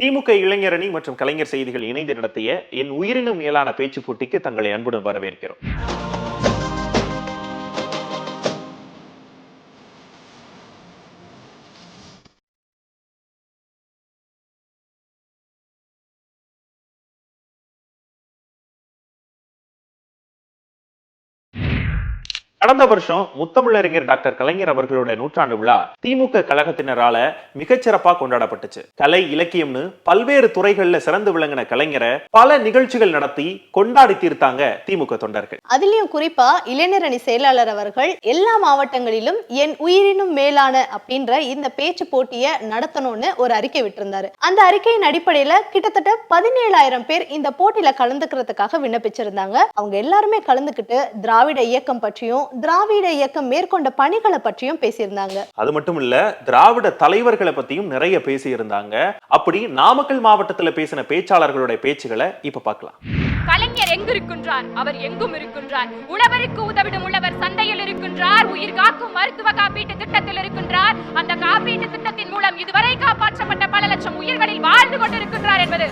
திமுக இளைஞரணி மற்றும் கலைஞர் செய்திகள் இணைந்து நடத்திய என் உயிரினும் மேலான பேச்சு போட்டிக்கு தங்களை அன்புடன் வரவேற்கிறோம். கடந்த வருஷம் முத்தமிழறிஞர் டாக்டர் கலைஞர் அவர்களுடைய நூற்றாண்டு விழா திமுக கழகத்தினரால மிகச்சிறப்பா கொண்டாடப்பட்டுச்சு. கலை இலக்கியம்னு பல்வேறு துறைகள்ல சிறந்து விளங்கின கலைஞரை பல நிகழ்ச்சிகள் நடத்தி கொண்டாடி தீர்த்தாங்க திமுக தொண்டர்கள். அதுலயும் குறிப்பா இளைஞரணி செயலாளர் அவர்கள் எல்லா மாவட்டங்களிலும் என் உயிரினும் மேலான அப்படின்ற இந்த பேச்சு போட்டியை நடத்தணும்னு ஒரு அறிக்கை விட்டிருந்தாரு. அந்த அறிக்கையின் அடிப்படையில கிட்டத்தட்ட பதினேழாயிரம் பேர் இந்த போட்டியில கலந்துக்கிறதுக்காக விண்ணப்பிச்சிருந்தாங்க. அவங்க எல்லாருமே கலந்துக்கிட்டு திராவிட இயக்கம் பற்றியும் திராவிட இயக்கம் மேற்கொண்ட பணிகளை பற்றியும் பேசியிருந்தாங்க. அது மட்டும் இல்ல திராவிட தலைவர்களை பத்தியும் நிறைய பேசி இருந்தாங்க அப்படி நாமக்கல் மாவட்டத்துல பேசின பேச்சாளர்களுடைய பேச்சுகளை இப்ப பார்க்கலாம். கலைஞர் எங்கு இருக்கின்றார் அவர் எங்கும் இருக்கின்றார். உழவருக்கு உதவிடும் உழவர் சந்தையில் இருக்கின்றார். உயிர் காக்கும் மருத்துவ காப்பீட்டு திட்டத்தில் இருக்கின்றார். அந்த காப்பீட்டு திட்டத்தின் மூலம் இதுவரை காப்பாற்றப்பட்ட பல லட்சம் உயிர்களில் வாழ்ந்து கொண்டிருக்கின்றார் என்பது.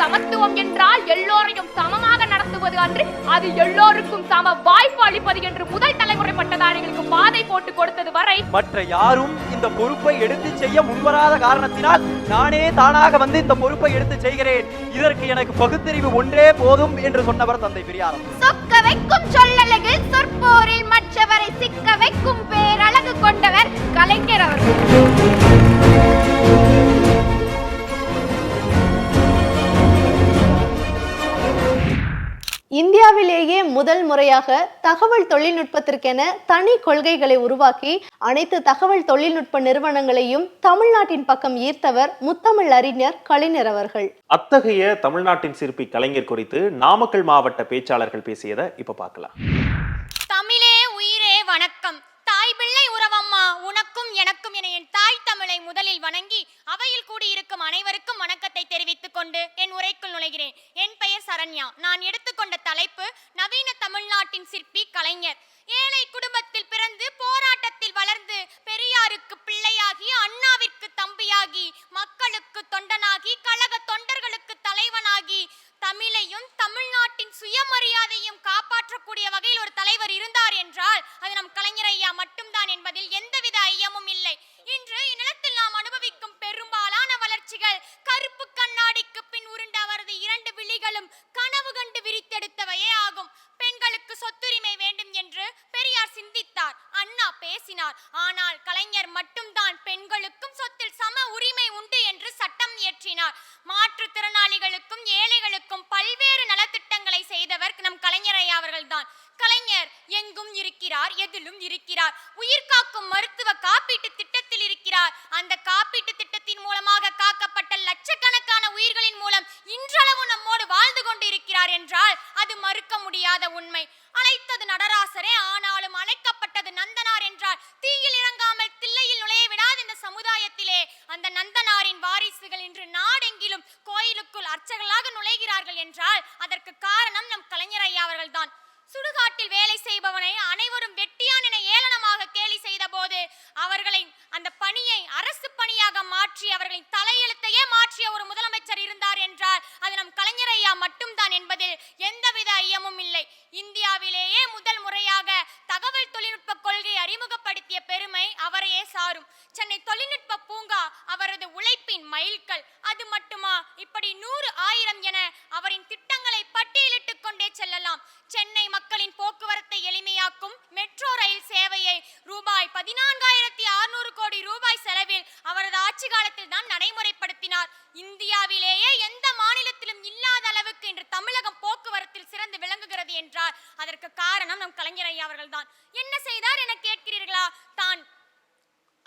சமத்துவம் என்றால் எல்லோரையும் சமமாக நடத்துவது அன்று அது எல்லோருக்கும் சம வாய்ப்பு அளிப்பது என்று முதல் தலைமுறை பட்டதாரிகளுக்கு பாதை போட்டு கொடுத்தது வரை மற்ற யாரும் இந்த பொறுப்பை எடுத்து செய்ய முன்வராத காரணத்தினால் நானே தானாக வந்து இந்த பொறுப்பை எடுத்து செய்கிறேன். இதற்கு எனக்கு பகுத்தறிவு ஒன்றே போதும் என்று சொன்னவர் தந்தை பெரியார். சொக்க வைக்கும் சொல்லழகில் சொற்போரில் மற்றவரை சிக்க வைக்கும் பேரழகு கொண்டவர் கலைஞர் அவர்கள். இந்தியாவிலேயே முதல் முறையாக தகவல் தொழில்நுட்பத்திற்கென தனி கொள்கைகளை உருவாக்கி அனைத்து தகவல் தொழில்நுட்ப நிறுவனங்களையும் தமிழ்நாட்டின் பக்கம் ஈர்த்தவர் முத்தமிழ் அறிஞர் கலைஞர் அவர்கள். அத்தகைய தமிழ்நாட்டின் சிற்பி கலைஞர் குறித்து நாமக்கல் மாவட்ட பேச்சாளர்கள் பேசியதை இப்ப பார்க்கலாம். தமிழே உயிரே வணக்கம். தாய் பிள்ளை உறவம்மா உனக்கும் எனக்கும் என என் தாய் தமிழை முதலில் வணங்கி அவையில் கூடியிருக்கும் அனைவருக்கும் வணக்கத்தை தெரிவித்துக் கொண்டு என் உரைக்குள் நுழைகிறேன். என் பெயர் சரண்யா. நான் எடுத்துக்கொண்ட தலைப்பு நவீன தமிழ்நாட்டின் சிற்பி கலைஞர். ஏழை குடும்பத்தில் பிறந்து போராட்டத்தில் வளர்ந்து பெரியாருக்கு பிள்ளையாகி அண்ணாவிற்கு தம்பியாகி மக்களுக்கு தொண்டனாகி கழக தொண்டர்களுக்கு தலைவனாகி தமிழையும் தமிழ்நாட்டின் சுயமரியாதையும் காப்பாற்றக்கூடிய வகையில் ஒரு தலைவர் இருந்தார் என்றால் அது நம் கலைஞர் ஐயா மட்டும்தான் என்பதில் எந்தவித ஐயமும் இல்லை. இன்று இந்நிலத்தில் நாம் அனுபவிக்கும் பெரும்பாலான காட்சிகள் கருப்பு கண்ணாடிக்கு பின் உருண்ட அவரது இரண்டு விழிகளும் கனவு கண்டு விரித்தெடுத்தவையே ஆகும். பெண்களுக்கு சொத்துரிமை வேண்டும் என்று பெரியார் சிந்தித்தார். அண்ணா பேசினார். ஆனால் கலைஞர் மட்டும்தான் பெண்களுக்கும் சொத்தில் சம உரிமை உண்டு என்று சட்டம் இயற்றினார். மாற்றுத்திறனாளிகளுக்கும் ஏழைகளுக்கும் பல்வேறு நலத்திட்டங்களை செய்தவர் நம் கலைஞரையா அவர்கள்தான். கலைஞர் எங்கும் இருக்கிறார் எதிலும் இருக்கிறார். உயிர் காக்கும் மருத்துவ காப்பீட்டு திட்டத்தில் இருக்கிறார். அந்த காப்பீட்டு திட்டத்தின் மூலமாக காக்கப்பட்ட லட்சக்கணக்கான உயிர்களின் மூலம் இன்றளவு நம்மோடு வாழ்ந்து கொண்டு இருக்கிறார் என்றால் அது மறுக்க முடியாத உண்மை. அழைத்தது நடராசரே ஆனாலும் அழைக்கப்பட்டது நந்தனார் என்றால் தீயில் இறங்காமல் தில்லையில் நுழைய விடாத இந்த சமுதாயத்திலே. அந்த நந்தனாரின் வாரிசுகள் இன்று நாடெங்கிலும் கோயிலுக்குள் அர்ச்சகர்களாக நுழைகிறார்கள் என்றால் அதற்கு காரணம் நம் சுடுகாட்டில் வேலை செய்பவனை அனைவரும் வெட்டியான் என ஏளனமாக கேலி செய்த போது அவர்களை அந்த பணியை அரசு பணியாக மாற்றி அவர்களின் தலையெழுத்தையே மாற்றிய ஒரு முதலமைச்சர் இருந்தார் என்றால் அது நம் கலைஞர் ஐயா மட்டும்தான் என்பதில் எந்தவித ஐயமும் இல்லை. இந்தியாவிலேயே முதல் முறையாக தகவல் தொழில்நுட்ப கொள்கை அறிமுகப்படுத்திய பெருமை அவரையே சாரும். சென்னை தொழில்நுட்ப பூங்கா அவரது உழைப்பின் மைல்கல். அது மட்டுமா? இப்படி நூறு ஆயிரம் என அவரின் திட்டங்களை பட்டியலிட்டுக் கொண்டே செல்லலாம். சென்னை மக்களின் போக்குவரத்தை எளிமையாக்கும் மெட்ரோ ரயில் சேவையை ரூபாய் பதினான்கு அறுநூறு கோடி ரூபாய் செலவில் அவரது ஆட்சி காலத்தில் தான் நடைமுறைப்படுத்தினார் இந்தியாவிலேயே எந்த மாநிலத்திலும் இல்லாத அளவுக்கு இன்று தமிழகம் போக்குவரத்தில் சிறந்து விளங்குகிறது என்றால் அதற்கு காரணம் நம் கலைஞர் ஐயா அவர்கள்தான் என்ன செய்தார் என கேட்கிறீர்களா தான்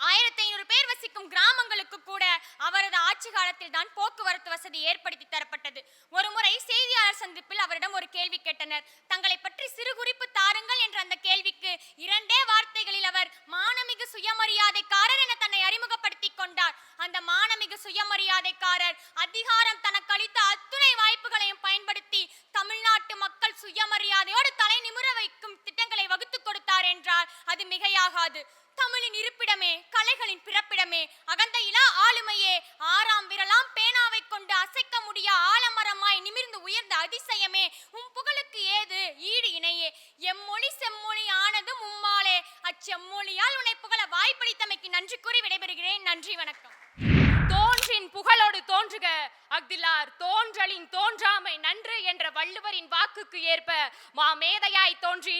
ஆயிரத்தி ஐநூறு பேர் வசிக்கும் கிராமங்களுக்கு கூட அவரது ஆட்சி காலத்தில் தான் போக்குவரத்து வசதி ஏற்படுத்தி தரப்பட்டது ஒருமுறை செய்தியாளர் சந்திப்பில் அவரிடம் ஒரு கேள்வி கேட்டனர் தங்களை பற்றி சிறு குறிப்பு தாருங்கள் என்ற அந்த கேள்விக்கு இரண்டே வார்த்தைகளில் அவர் மானமிகு சுயமரியாதைக்காரர் என தன்னை அறிமுகப்படுத்திக் கொண்டார் அந்த மானமிகு சுயமரியாதைக்காரர் அதிகாரம் தனக்கு அளித்த அத்துணை வாய்ப்புகளையும் பயன்படுத்தி தமிழ்நாட்டு மக்கள் சுயமரியாதையோடு தலை நிமிர வைக்கும் திட்டங்களை வகுத்துக் கொடுத்தார் என்றால் அது மிகையாகாது தமிழின் இருப்பிடமே கலைகளின் பிறப்பிடமே அகந்தையிலா ஆளுமையே ஆறாம் விரலாம் பேனாவை கொண்டு அசைக்க முடியா ஆலமரமாய் நிமிர்ந்து உயர்ந்த அதிசயமே உம் புகழுக்கு ஏது ஈடு இணையே எம்மொழி செம்மொழி ஆனது மும்மாலே அச்செம்மொழியால் உன்னை புகழ வாய்ப்பளித்தமைக்கு நன்றி கூறி விடைபெறுகிறேன் நன்றி வணக்கம் தோன்றின் புகழோடு தோன்றுக அஃதிலார் தோன்றலின் தோன்றாமை நன்று என்ற வள்ளுவரின் வாக்குக்கு ஏற்ப மாமேதையாய் தோன்றி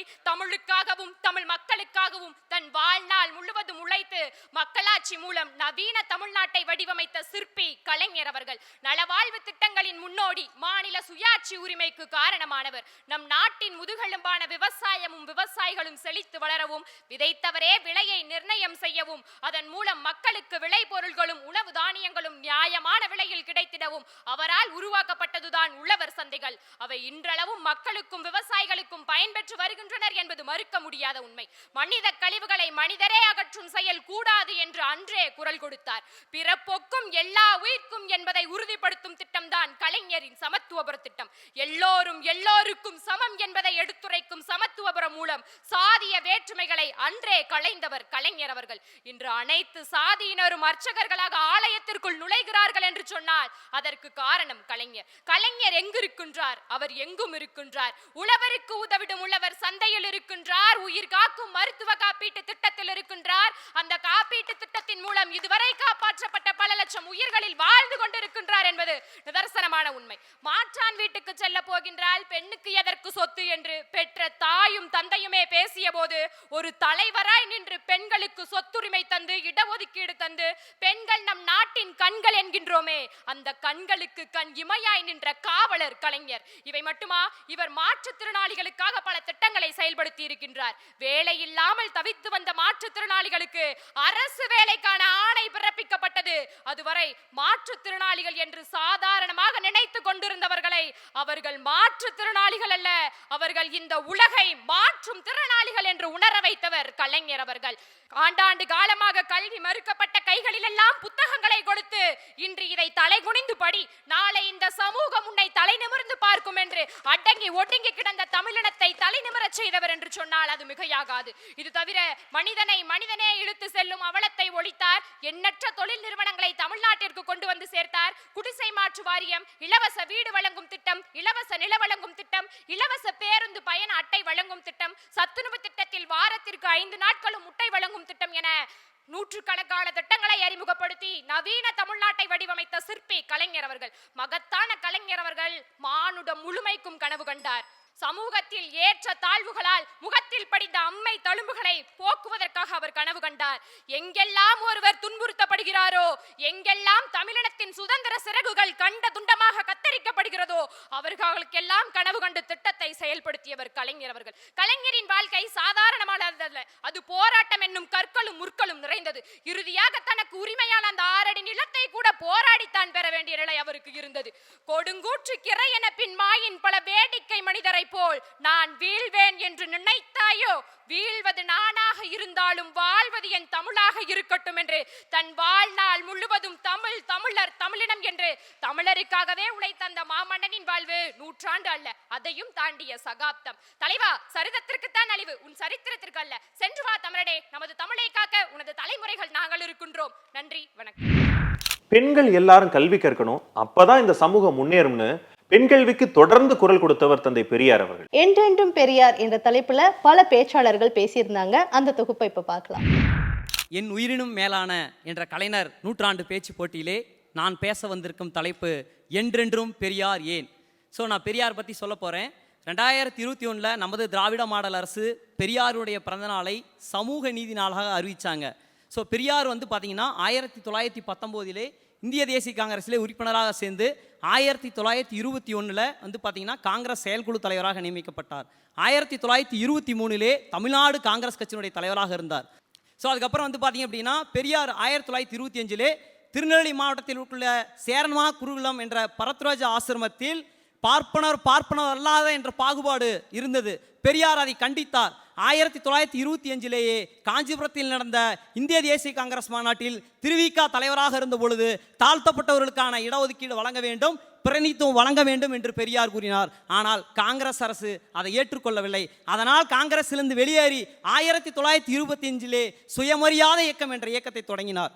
மக்களுக்காகவும் தமிழ் மக்களுக்காகவும் தன் வாழ்நாள் முழுவதும் உழைத்து மக்களாட்சி மூலம் நவீன தமிழ்நாட்டை வடிவமைத்த சிற்பி கலைஞர் அவர்கள். நலவாழ்வு திட்டங்களின் முன்னோடி மாநில சுயாட்சி உரிமைக்கு காரணமானவர். நம் நாட்டின் முதுகெலும்பான விவசாயமும் விவசாயிகளும் செழித்து வளரவும் விதைத்தவரே விலையை நிர்ணயம் செய்யவும் அதன் மூலம் மக்களுக்கு விளைபொருள்களும் உணவு தானியங்களும் நியாயமான விலையில் கிடைத்திடவும் அவரால் உருவாக்கப்பட்டதுதான் உழவர் சந்தைகள். அவை இன்றளவும் மக்களுக்கும் விவசாயிகளுக்கும் பயன்பெற்று வருகின்றனர் என்பது மறுக்க முடியாத உண்மை. மனித கழிவுகளை மனிதரே அகற்றும் செயல் கூடாது என்று அன்றே குரல் கொடுத்தார். பிறப்போக்கும் எல்லா உயிர்க்கும் என்பதை உறுதிப்படுத்தும் திட்டம்தான் கலைஞரின் சமத்துவபுர திட்டம். எல்லோரும் எல்லோருக்கும் சமம் என்பதை எடுத்துரைக்கும் சமத்துவபுரம் மூலம் சாதிய வேற்றுமைகளை அன்றே களைந்தவர் கலைஞர் அவர்கள். இன்று அனைத்து சாதியினரும் அர்ச்சகர்களாக ஆலயத்திற்குள் நுழைகிறார்கள் என்று சொன்னால் அதற்கு காரணம் கலைஞர். கலைஞர் எங்கிருக்கின்றார்? அவர் எங்கும் இருக்கின்றார். உழவருக்கு உதவிடும் உழவர் சந்தையில் இருக்கின்றார். உயிர் காக்கும் மருத்துவ காப்பீட்டு திட்டத்தில் இருக்கின்றார். அந்த காப்பீட்டு திட்டத்தின் மூலம் இதுவரை காப்பாற்றப்பட்ட பல லட்சம் உயிர்களில் வாழ்ந்து கொண்டிருக்கின்றார் என்பது நிதர்சனமான உண்மை. மாற்றான் வீட்டுக்கு செல்ல போகின்றால் பெண்ணுக்கு எதற்கு சொத்து என்று பெற்ற தாயும் தந்தையுமே பேசிய போது ஒரு தலைவராய் நின்று பெண்களுக்கு சொத்துரிமை தந்து இடஒதுக்கீடு தந்து பெண்கள் நம் நாட்டின் கண்கள் என்கின்றோமே. அந்த கண்களுக்கு கண் இமையாய் நின்ற காவலர் கலைஞர். இவை மட்டுமா? இவர் மாற்றுத்திறனாளிகளுக்காக பல திட்டங்களை செயல்படுத்தி இருக்கின்றார். வேலை இல்லாமல் தவித்து வந்த மாற்றுத்திறனாளிகளுக்கு அரசு வேலைக்கான ஆணை பிறப்பிக்கப்பட்டது. அதுவரை மாற்றுத்திறனாளிகள் என்று சாதாரணமாக நினைத்து கொண்டிருந்தவர்களை அவர்கள் மாற்றுத்திறனாளிகள் அல்ல. அவர்கள் இந்த உலகை மாற்றும் திறனாளிகள் என்று உணர வைத்தவர் கலைஞர் அவர்கள். ஆண்டாண்டு காலமாக கல்வி மறுக்கப்பட்ட கைகளிலெல்லாம் புத்தகங்களை கொடுத்து இன்று இதை தலைகுனிந்து படி நாளை இந்த சமூகம் உன்னை தலை நிமிர்ந்து பார்க்கும் என்று அடங்கி ஒடுங்கி கிடந்த தமிழினத்தை தலை நிமிரச் செய்தவர் என்று சொன்னால் அது மிகையாகாது. இது தவிர மனிதனை மனிதனே இழுத்து செல்லும் அவலத்தை ஒழித்தார் எண்ணற்ற தொழில் நிறுவனங்களை தமிழ்நாட்டிற்கு கொண்டு வந்து சேர்த்தார். குடிசை மாற்று வாரியம் இலவச வீடு வழங்கும் திட்டம் இலவச நில வழங்கும் திட்டம் இலவச பேருந்து பயண அட்டை வழங்கும் திட்டம் சத்துணவு திட்டத்தில் வாரத்திற்கு ஐந்து நாட்களும் முட்டை வழங்கும் திட்டம் என நூற்றுக்கணக்கான திட்டங்களை அறிமுகப்படுத்தி நவீன தமிழ்நாட்டை வடிவமைத்த சிற்பி கலைஞர் அவர்கள் மகத்தான கலைஞர் அவர்கள் மானுடம் முழுமைக்கும் கனவு கண்டார். சமூகத்தில் ஏற்ற தாழ்வுகளால் முகத்தில் படிந்த அம்மை தழும்புகளை போக்குவதற்காக அவர் கனவு கண்டார். எங்கெல்லாம் ஒருவர் துன்புறுத்தப்படுகிறாரோ எங்கெல்லாம் தமிழினத்தின் சுதந்திர சிறகுகள் கண்ட துண்டமாக கத்தரிக்கப்படுகிறதோ அவர்களுக்கெல்லாம் கனவு கண்டு திட்டத்தை செயல்படுத்தியவர் கலைஞர் அவர்கள். கலைஞரின் வாழ்க்கை சாதாரணமானதல்ல அது போராட்டம் என்னும் கற்களும் முற்களும் நிறைந்தது. இறுதியாக தனக்கு உரிமையான அந்த ஆறடி நிலத்தை கூட போராடித்தான் பெற வேண்டிய நிலை அவருக்கு இருந்தது. கொடுங்கூற்று கிரை என பின் மாயின் பல வேடிக்கை மனிதரை போல் நான் வீழ்வேன் என்று நினைத்தாயோ? வீழ்வது நானாக இருந்தாலும் வாழ்வது என் தமிழாக இருக்கட்டும் என்று. தன் வாழ்நாள் முழுவதும் தமிழ் தமிழர் தமிழினம் என்று. தமிழருக்காகவே உழைத்த அந்த மாமன்னனின் வாழ்வு நூற்றாண்டு அல்ல அதையும் தாண்டிய சகாப்தம். தலைவா சரிதத்திற்குத்தான் அழிவு உன் சரித்திரத்திற்கு அல்ல. சென்று வா தமிழடே நமது தமிழை காக்க உனது தலைமுறைகள் நாங்கள் இருக்கின்றோம். நன்றி வணக்கம். பெண்கள் எல்லாரும் கல்வி கற்கணும் அப்பதான் இந்த சமூகம் முன்னேறும்னு பெண் கல்விக்கு தொடர்ந்து குரல் கொடுத்தவர் தந்தை பெரியார் அவர்கள். என்றென்றும் பெரியார் என்ற தலைப்புல பல பேச்சாளர்கள் பேசியிருந்தாங்க. அந்த தொகுப்பை இப்ப பார்க்கலாம். என் உயிரினும் மேலான என்ற கலைஞர் நூற்றாண்டு பேச்சு போட்டியிலே நான் பேச வந்திருக்கும் தலைப்பு என்றென்றும் பெரியார் ஏன்? ஸோ நான் பெரியார் பற்றி சொல்ல போகிறேன் ரெண்டாயிரத்தி இருபத்தி ஒன்றில் நமது திராவிட மாடல் அரசு பெரியாருடைய பிறந்தநாளை சமூக நீதி நாளாக அறிவித்தாங்க ஸோ பெரியார் வந்து பார்த்தீங்கன்னா ஆயிரத்தி தொள்ளாயிரத்தி பத்தொம்போதிலே இந்திய தேசிய காங்கிரஸிலே உறுப்பினராக சேர்ந்து ஆயிரத்தி தொள்ளாயிரத்தி இருபத்தி ஒன்றில் வந்து பார்த்தீங்கன்னா காங்கிரஸ் செயல்குழு தலைவராக நியமிக்கப்பட்டார். ஆயிரத்தி தொள்ளாயிரத்தி இருபத்தி மூணிலே தமிழ்நாடு காங்கிரஸ் கட்சியினுடைய தலைவராக இருந்தார். ஸோ அதுக்கப்புறம் வந்து பார்த்தீங்க அப்படின்னா பெரியார் ஆயிரத்தி தொள்ளாயிரத்தி இருபத்தி அஞ்சிலே திருநெல்வேலி மாவட்டத்தில் உள்ள சேரன்மா குருகுலம் என்ற பரத்ராஜ ஆசிரமத்தில் பார்ப்பனர் பார்ப்பனர் அல்லாத என்ற பாகுபாடு இருந்தது. பெரியார் அதை கண்டித்தார். ஆயிரத்தி தொள்ளாயிரத்தி இருபத்தி அஞ்சிலேயே காஞ்சிபுரத்தில் நடந்த இந்திய தேசிய காங்கிரஸ் மாநாட்டில் திருவிக தலைவராக இருந்த பொழுது தாழ்த்தப்பட்டவர்களுக்கான இடஒதுக்கீடு வழங்க வேண்டும் பிரதிநிதித்துவம் வழங்க வேண்டும் என்று பெரியார் கூறினார். ஆனால் காங்கிரஸ் அரசு அதை ஏற்றுக்கொள்ளவில்லை. அதனால் காங்கிரஸிலிருந்து வெளியேறி ஆயிரத்தி தொள்ளாயிரத்தி இருபத்தி அஞ்சிலே சுயமரியாதை இயக்கம் என்ற இயக்கத்தை தொடங்கினார்.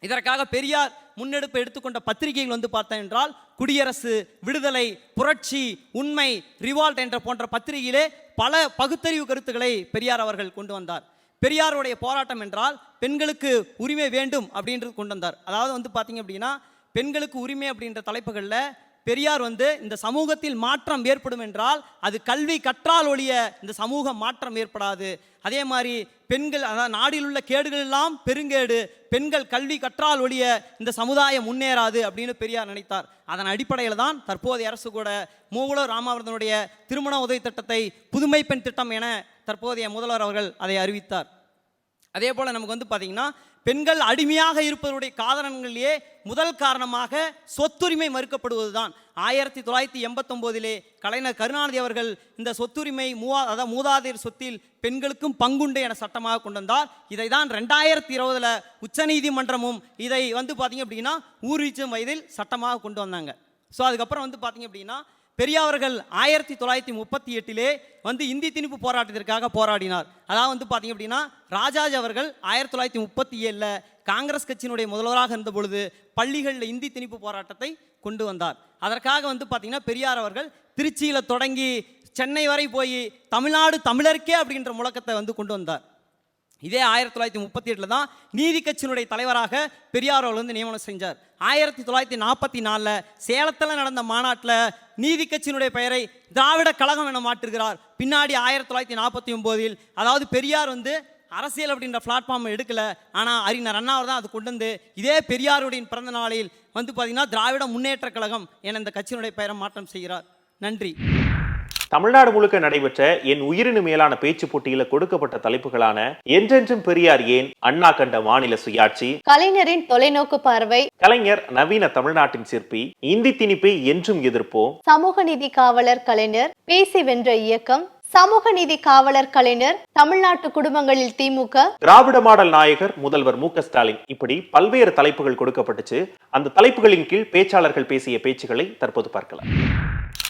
இதற்காக பெரியார் முன்னெடுப்பு எடுத்துக்கொண்ட பத்திரிகைகள் வந்து பார்த்தேன் என்றால் குடியரசு விடுதலை புரட்சி உண்மை ரிவால்ட் என்ற போன்ற பத்திரிகையிலே பல பகுத்தறிவு கருத்துக்களை பெரியார் அவர்கள் கொண்டு வந்தார். பெரியாருடைய போராட்டம் என்றால் பெண்களுக்கு உரிமை வேண்டும் அப்படின்றது கொண்டு வந்தார். அதாவது வந்து பார்த்தீங்க அப்படின்னா பெண்களுக்கு உரிமை அப்படின்ற தலைப்புகளில் பெரியார் வந்து இந்த சமூகத்தில் மாற்றம் ஏற்படும் என்றால் அது கல்வி கற்றால் ஒழிய இந்த சமூக மாற்றம் ஏற்படாது. அதே மாதிரி பெண்கள் அதாவது நாடில் உள்ள கேடுகள் எல்லாம் பெருங்கேடு. பெண்கள் கல்வி கற்றால் ஒழிய இந்த சமுதாயம் முன்னேறாது அப்படின்னு பெரியார் நினைத்தார். அதன் அடிப்படையில் தான் தற்போதைய அரசு கூட மூவலர் ராமாவர்தனுடைய திருமண உதவி திட்டத்தை புதுமை பெண் திட்டம் என தற்போதைய முதல்வர் அவர்கள் அதை அறிவித்தார். அதே போல் நமக்கு வந்து பார்த்தீங்கன்னா பெண்கள் அடிமையாக இருப்பதனுடைய காரணங்களிலேயே முதல் காரணமாக சொத்துரிமை மறுக்கப்படுவது தான் ஆயிரத்தி தொள்ளாயிரத்தி எண்பத்தொம்போதிலே கலைஞர் கருணாநிதி அவர்கள் இந்த சொத்துரிமை மூவா அதாவது மூதாதையர் சொத்தில் பெண்களுக்கும் பங்குண்டு என சட்டமாக கொண்டு வந்தார். இதை தான் ரெண்டாயிரத்தி இருபதுல உச்சநீதிமன்றமும் இதை வந்து பார்த்தீங்க அப்படின்னா ஊர்வீச்சும் வயதில் சட்டமாக கொண்டு வந்தாங்க. ஸோ அதுக்கப்புறம் வந்து பார்த்தீங்க அப்படின்னா பெரியாவர்கள் ஆயிரத்தி தொள்ளாயிரத்தி முப்பத்தி எட்டிலே வந்து இந்தி திணிப்பு போராட்டத்திற்காக போராடினார். அதாவது வந்து பார்த்தீங்க அப்படின்னா ராஜாஜ் அவர்கள் ஆயிரத்தி தொள்ளாயிரத்தி முப்பத்தி ஏழில் காங்கிரஸ் கட்சியினுடைய முதல்வராக இருந்த பொழுது பள்ளிகளில் இந்தி திணிப்பு போராட்டத்தை கொண்டு வந்தார். அதற்காக வந்து பார்த்தீங்கன்னா பெரியார் அவர்கள் திருச்சியில் தொடங்கி சென்னை வரை போய் தமிழ்நாடு தமிழருக்கே அப்படின்ற முழக்கத்தை வந்து கொண்டு வந்தார். இதே ஆயிரத்தி தொள்ளாயிரத்தி முப்பத்தி எட்டில் தான் நீதி கட்சியினுடைய தலைவராக பெரியார் அவர்கள் வந்து நியமனம் செஞ்சார். ஆயிரத்தி தொள்ளாயிரத்தி நாற்பத்தி நாலில் சேலத்தில் நடந்த மாநாட்டில் நீதி கட்சியினுடைய பெயரை திராவிட கழகம் என மாற்றுகிறார். பின்னாடி ஆயிரத்தி தொள்ளாயிரத்தி நாற்பத்தி ஒம்போதில் அதாவது பெரியார் வந்து அரசியல் அப்படின்ற பிளாட்ஃபார்ம் எடுக்கல. ஆனால் அறிஞர் அண்ணாவர் தான் அது கொண்டு வந்து இதே பெரியாருடைய பிறந்த நாளில் வந்து பார்த்தீங்கன்னா திராவிட முன்னேற்ற கழகம் என இந்த கட்சியினுடைய பெயரை மாற்றம் செய்கிறார். நன்றி. தமிழ்நாடு முழுக்க நடைபெற்ற என் உயிரினு மேலான பேச்சு போட்டியில கொடுக்கப்பட்ட தலைப்புகளான என்றென்றும் பெரியார் ஏன் அண்ணா கண்ட மாநில சுயாட்சி? கலைஞரின் தொலைநோக்கு பார்வை கலைஞர் நவீன தமிழ்நாட்டின் சிற்பி இந்தி திணிப்பை என்றும் எதிர்ப்போம். சமூக நீதி காவலர் கலைஞர் பேசி வென்ற இயக்கம். சமூக நீதி காவலர் கலைஞர் தமிழ்நாட்டு குடும்பங்களில் திமுக. திராவிட மாடல் நாயகர் முதல்வர் மு ஸ்டாலின் இப்படி பல்வேறு தலைப்புகள் கொடுக்கப்பட்டுச்சு. அந்த தலைப்புகளின் கீழ் பேச்சாளர்கள் பேசிய பேச்சுகளை தற்போது பார்க்கலாம்.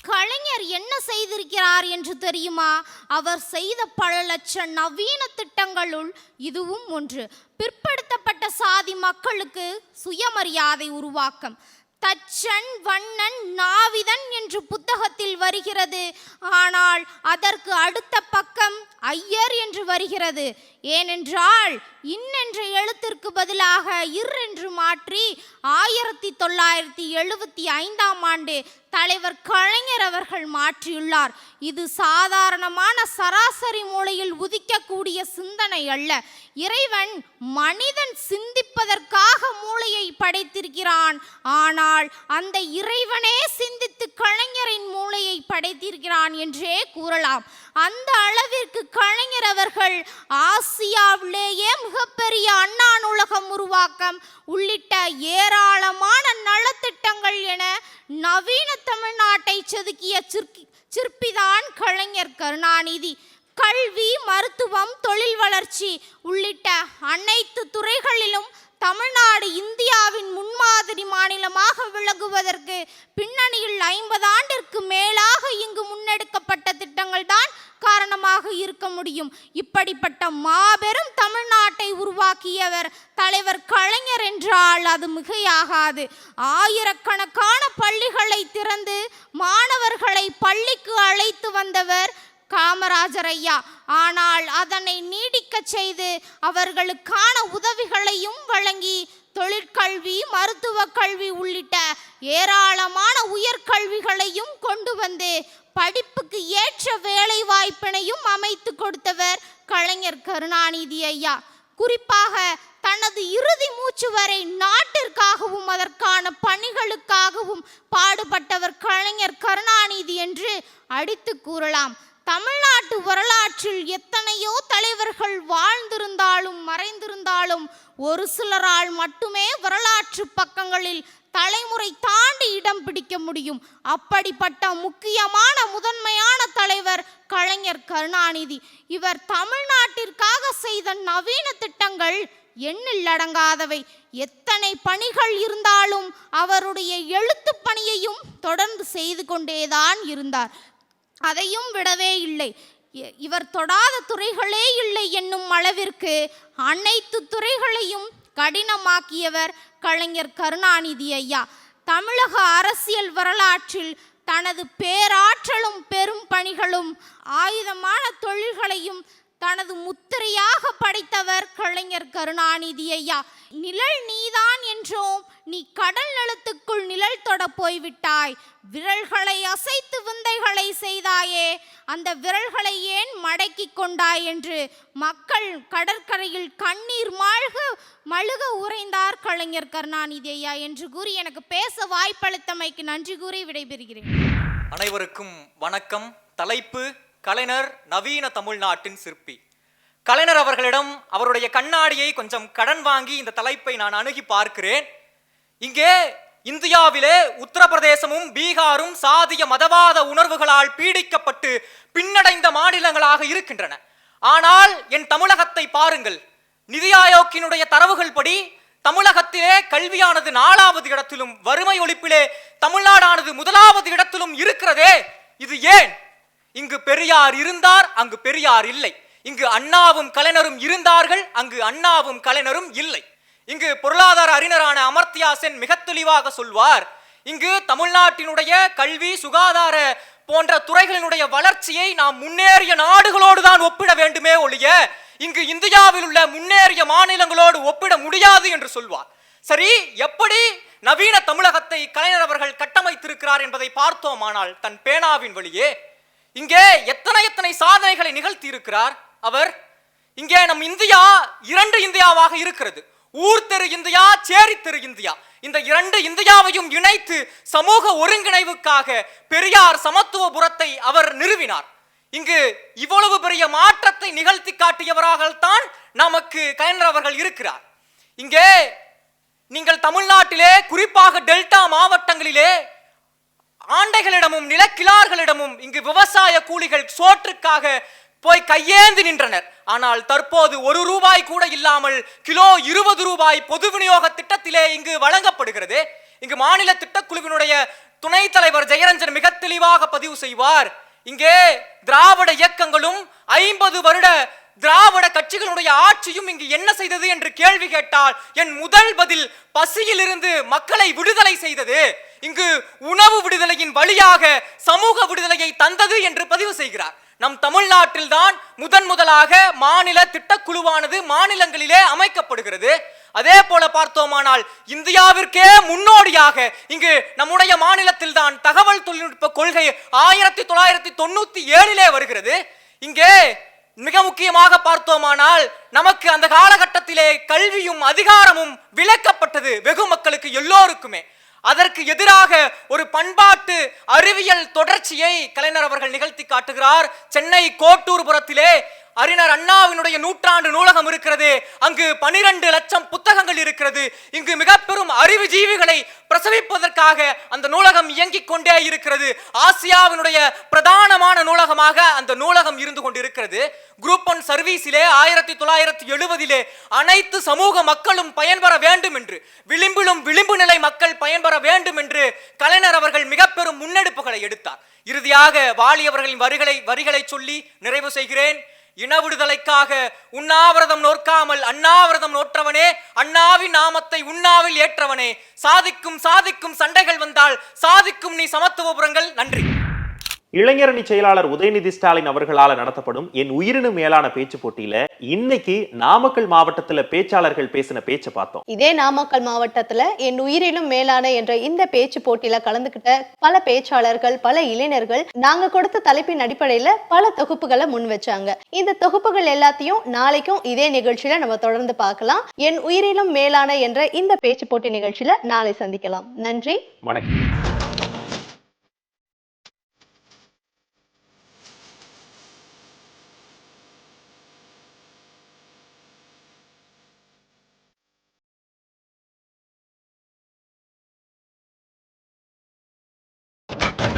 கலைஞர் என்ன செய்திருக்கிறார் என்று தெரியுமா? அவர் செய்த பல லட்ச நவீன திட்டங்களுள் இதுவும் ஒன்று. பிற்படுத்தப்பட்ட சாதி மக்களுக்கு சுயமரியாதை உருவாக்கம். தச்சன் வண்ணன் நாவிதன் என்று புத்தகத்தில் வருகிறது. ஆனால் அதற்கு அடுத்த பக்கம் ஐயர் என்று வருகிறது. ஏனென்றால் இன் என்ற எழுத்திற்கு பதிலாக இர் என்று மாற்றி ஆயிரத்தி தொள்ளாயிரத்தி எழுபத்தி ஐந்தாம் ஆண்டு தலைவர் கலைஞர் அவர்கள் மாற்றியுள்ளார். இது சாதாரணமான சராசரி மூளையில் உதிக்கக்கூடிய சிந்தனை அல்ல. இறைவன் மனிதன் சிந்திப்பதற்காக மூளையை படைத்திருக்கிறான். ஆனால் அந்த இறைவனே சிந்தித்து கலைஞரின் மூளையை படைத்திருக்கிறான் என்றே கூறலாம். அந்த அளவிற்கு கலைஞர் அவர்கள் ஆசியாவிலேயே மிகப்பெரிய அண்ணா நூலகம் உருவாக்கம் உள்ளிட்ட ஏராளமான நலத்திட்டங்கள் என நவீன தமிழ்நாட்டை செதுக்கிய சிற்பி சிற்பிதான் கலைஞர் கருணாநிதி. கல்வி மருத்துவம் தொழில் வளர்ச்சி உள்ளிட்ட அனைத்து துறைகளிலும் தமிழ்நாடு இந்தியாவின் முன்மாதிரி மாநிலமாக விளங்குவதற்கு பின்னணியில் ஐம்பது ஆண்டிற்கு மேலாக இங்கு முன்னெடுக்கப்பட்ட திட்டங்கள் தான் காரணமாக இருக்க முடியும். இப்படிப்பட்ட மாபெரும் தமிழ்நாட்டை உருவாக்கியவர் தலைவர் கலைஞர் என்றால் அது மிகையாகாது. ஆயிரக்கணக்கான பள்ளிகளை திறந்து மாணவர்களை பள்ளிக்கு அழைத்து வந்தவர் காமராஜர் ஐயா ஆனால் அதனை நீடிக்கச் செய்து அவர்களுக்கான உதவிகளையும் வழங்கி தொழிற்கல்வி மருத்துவ கல்வி உள்ளிட்ட ஏராளமான உயர்கல்விகளையும் கொண்டு வந்து படிப்புக்கு ஏற்ற வேலை வாய்ப்பினையும் அமைத்து கொடுத்தவர் கலைஞர் கருணாநிதி ஐயா. குறிப்பாக தனது இறுதி மூச்சு வரை நாட்டிற்காகவும் அதற்கான பணிகளுக்காகவும் பாடுபட்டவர் கலைஞர் கருணாநிதி என்று அடித்து கூறலாம். தமிழ்நாட்டு வரலாற்றில் எத்தனையோ தலைவர்கள் வாழ்ந்திருந்தாலும் மறைந்திருந்தாலும் ஒரு சிலரால் மட்டுமே வரலாற்று பக்கங்களில் தலைமுறை தாண்டி இடம் பிடிக்க முடியும். அப்படிப்பட்ட முக்கியமான முதன்மையான தலைவர் கலைஞர் கருணாநிதி. இவர் தமிழ்நாட்டிற்காக செய்த நவீன திட்டங்கள் எண்ணில் அடங்காதவை. எத்தனை பணிகள் இருந்தாலும் அவருடைய எழுத்து பணியையும் தொடர்ந்து செய்து கொண்டேதான் இருந்தார். அதையும் விடவே இல்லை. இ- இவர் தொடாத துறைகளே இல்லை என்னும் அளவிற்கு அனைத்து துறைகளையும் கடினமாக்கியவர் கலைஞர் கருணாநிதி ஐயா. தமிழக அரசியல் வரலாற்றில் தனது பேராற்றலும் பெரும் பணிகளும் ஆயுதமான தொழில்களையும் தனது முத்திரையாக படைத்தவர் கலைஞர் கருணாநிதி ஐயா. நிழல் நீதான் என்றோம். நீ கடல் நிலத்துக்குள் நிழல் தொட போய்விட்டாய். விரல்களை அசைத்து விந்தைகளை செய்தாயே. அந்த விரல்களை ஏன் மடக்கி கொண்டாய் என்று மக்கள் கடற்கரையில் கண்ணீர் மாழ்க மழுக உறைந்தார் கலைஞர் கருணாநிதி ஐயா என்று கூறி எனக்கு பேச வாய்ப்பளித்தமைக்கு நன்றி கூறி விடைபெறுகிறேன். அனைவருக்கும் வணக்கம். தலைப்பு கலைஞர் நவீன தமிழ்நாட்டின் சிற்பி. கலைஞர் அவர்களிடம் அவருடைய கண்ணாடியை கொஞ்சம் கடன் வாங்கி இந்த தலைப்பை நான் அணுகி பார்க்கிறேன். இங்கே இந்தியாவிலே உத்தரப்பிரதேசமும் பீகாரும் சாதிய மதவாத உணர்வுகளால் பீடிக்கப்பட்டு பின்னடைந்த மாநிலங்களாக இருக்கின்றன. ஆனால் என் தமிழகத்தை பாருங்கள். நிதி ஆயோக்கினுடைய தரவுகள் படி தமிழகத்திலே கல்வியானது நாலாவது இடத்திலும் வறுமை ஒழிப்பிலே தமிழ்நாடானது முதலாவது இடத்திலும் இருக்கிறதே. இது ஏன்? இங்கு பெரியார் இருந்தார் அங்கு பெரியார் இல்லை. இங்கு அண்ணாவும் கலைஞரும் இருந்தார்கள் அங்கு அண்ணாவும் கலைஞரும் இல்லை. இங்கு பொருளாதார அறிஞரான அமர்த்தியா சென் மிக தெளிவாக சொல்வார் இங்கு தமிழ்நாட்டினுடைய கல்வி சுகாதார போன்ற துறைகளினுடைய வளர்ச்சியை நாம் முன்னேறிய நாடுகளோடு தான் ஒப்பிட வேண்டுமே ஒழிய இங்கு இந்தியாவில் உள்ள முன்னேறிய மாநிலங்களோடு ஒப்பிட முடியாது என்று சொல்வார். சரி எப்படி நவீன தமிழகத்தை கலைஞர் அவர்கள் கட்டமைத்திருக்கிறார் என்பதை பார்த்தோமானால் தன் பேனாவின் வழியே இங்கே எத்தனை எத்தனை சாதனைகளை நிகழ்த்தி இருக்கிறார் அவர்? இங்கே நம் இந்தியா இரண்டு இந்தியாவாக இருக்கிறது. ஊர் தெரு இந்தியா சேரி தெரு இந்தியா. இந்த இரண்டு இந்தியாவையும் இணைத்து சமூக ஒருங்கிணைவுக்காக பெரியார் சமத்துவபுரத்தை அவர் நிறுவினார். இங்கு இவ்வளவு பெரிய மாற்றத்தை நிகழ்த்தி காட்டியவராகத்தான் நமக்கு கலைஞர் அவர்கள் இருக்கிறார். இங்கே நீங்கள் தமிழ்நாட்டிலே குறிப்பாக டெல்டா மாவட்டங்களிலே ஆண்டைகளிடமும் நிலக்கிழார்களிடமும் இங்கு விவசாய கூலிகள் சோற்றுக்காக போய் கையேந்து நின்றனர். ஆனால் தற்போது ஒரு ரூபாய் கூட இல்லாமல் கிலோ இருபது ரூபாய் பொது விநியோக திட்டத்திலே இங்கு வழங்கப்படுகிறது. இங்கு மாநில திட்டக்குழுவினுடைய துணைத் தலைவர் ஜெயரஞ்சன் மிக தெளிவாக பதிவு செய்வார். இங்கே திராவிட இயக்கங்களும் ஐம்பது வருட திராவிட கட்சிகளுடைய ஆட்சியும் இங்கு என்ன செய்தது என்று கேள்வி கேட்டால் என் முதல் பதில் பசியிலிருந்து மக்களை விடுதலை செய்தது. இங்கு உணவு விடுதலையின் வழியாக சமூக விடுதலையை தந்தது என்று பதிவு செய்கிறார். நம் தமிழ்நாட்டில் தான் முதன் முதலாக மாநில திட்டக்குழுவானது மாநிலங்களிலே அமைக்கப்படுகிறது. அதே போல பார்த்தோமானால் இந்தியாவிற்கே முன்னோடியாக இங்கு நம்முடைய மாநிலத்தில் தான் தகவல் தொழில்நுட்ப கொள்கை ஆயிரத்தி தொள்ளாயிரத்தி தொண்ணூத்தி ஏழிலே வருகிறது. இங்கே மிக முக்கியமாக பார்த்தோமானால் நமக்கு அந்த காலகட்டத்திலே கல்வியும் அதிகாரமும் விளக்கப்பட்டது வெகு மக்களுக்கு எல்லோருக்குமே. அதற்கு எதிராக ஒரு பண்பாட்டு அறிவியல் தொடர்ச்சியை கலைஞர் அவர்கள் நிகழ்த்தி காட்டுகிறார். சென்னை கோட்டூர்புரத்திலே அறிஞர் அண்ணாவினுடைய நூற்றாண்டு நூலகம் இருக்கிறது. அங்கு பனிரெண்டு லட்சம் புத்தகங்கள் இருக்கிறது. இங்கு மிக பெரும் அறிவுஜீவிகளை பிரசவிப்பதற்காக அந்த நூலகம் இயங்கிக் கொண்டே இருக்கிறது. ஆசியாவினுடைய பிரதான நூலகமாக அந்த நூலகம் இருந்து கொண்டிருக்கிறது. குரூப் ஒன் சர்வீஸிலே ஆயிரத்தி தொள்ளாயிரத்தி எழுபதிலே அனைத்து சமூக மக்களும் பயன்பெற வேண்டும் என்று விளிம்பிலும் விளிம்பு நிலை மக்கள் பயன்பெற வேண்டும் என்று கலைஞர் அவர்கள் மிக பெரும் முன்னெடுப்புகளை எடுத்தார். இறுதியாக வாலியவர்களின் வரிகளை வரிகளை சொல்லி நிறைவு செய்கிறேன். இன விடுதலைக்காக உண்ணாவிரதம் நோற்காமல் அண்ணாவிரதம் நோற்றவனே அண்ணாவின் நாமத்தை உண்ணாவில் ஏற்றவனே. சாதிக்கும் சாதிக்கும் சண்டைகள் வந்தால் சாதிக்கும் நீ சமத்துவபுரங்கள் நன்றி. இளைஞரணி செயலாளர் உதயநிதி ஸ்டாலின் அவர்களால நடத்தப்படும் என் உயிரினும் மேலான பேச்சு போட்டியில இன்னைக்கு நாமக்கல் மாவட்டத்துல பேச்சாளர்கள் பேசின பேச்சை பார்த்தோம். இதே நாமக்கல் மாவட்டத்துல என் உயிரிலும் மேலான என்ற இந்த பேச்சு போட்டியில கலந்துகிட்ட பல பேச்சாளர்கள் பல இளைஞர்கள் நாங்க கொடுத்த தலைப்பின் அடிப்படையில பல தொகுப்புகளை முன் வச்சாங்க. இந்த தொகுப்புகள் எல்லாத்தையும் நாளைக்கும் இதே நிகழ்ச்சியில நம்ம தொடர்ந்து பார்க்கலாம். என் உயிரிலும் மேலான என்ற இந்த பேச்சு போட்டி நிகழ்ச்சியில நாளை சந்திக்கலாம். நன்றி. வணக்கம்.